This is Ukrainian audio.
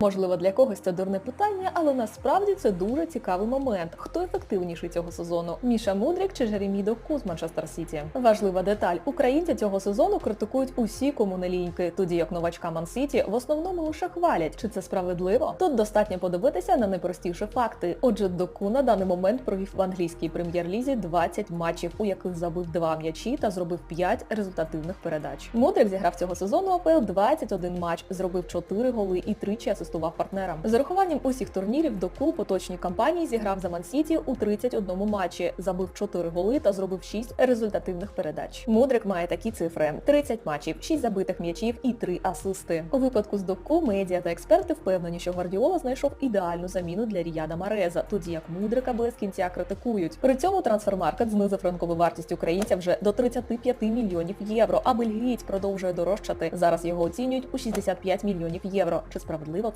Можливо, для когось це дурне питання, але насправді це дуже цікавий момент. Хто ефективніший цього сезону? Міша Мудрик чи Жеремі Довку з Манчестер Сіті? Важлива деталь: українці цього сезону критикують усі комуналійки, тоді як новачка Ман Сіті в основному лише хвалять. Чи це справедливо? Тут достатньо подивитися на найпростіші факти. Отже, Доку на даний момент провів в англійській прем'єр-лізі 20 матчів, у яких забив 2 м'ячі та зробив 5 результативних передач. Мудрик зіграв цього сезону АПЛ 21 матч, зробив 4 голи і тричі асистував партнерам. З урахуванням усіх турнірів Доку у поточній кампанії зіграв за Ман-Сіті у 31 матчі, забив 4 голи та зробив 6 результативних передач. Мудрик має такі цифри: 30 матчів, 6 забитих м'ячів і 3 асисти. У випадку з Доку медіа та експерти впевнені, що Гвардіола знайшов ідеальну заміну для Ріяда Мареза, тоді як Мудрика без кінця критикують. При цьому трансфермаркет знизив ринкову вартість українця вже до 35 мільйонів євро, а бельгієць продовжує дорожчати. Зараз його оцінюють у 65 мільйонів євро. Чи справедливо це?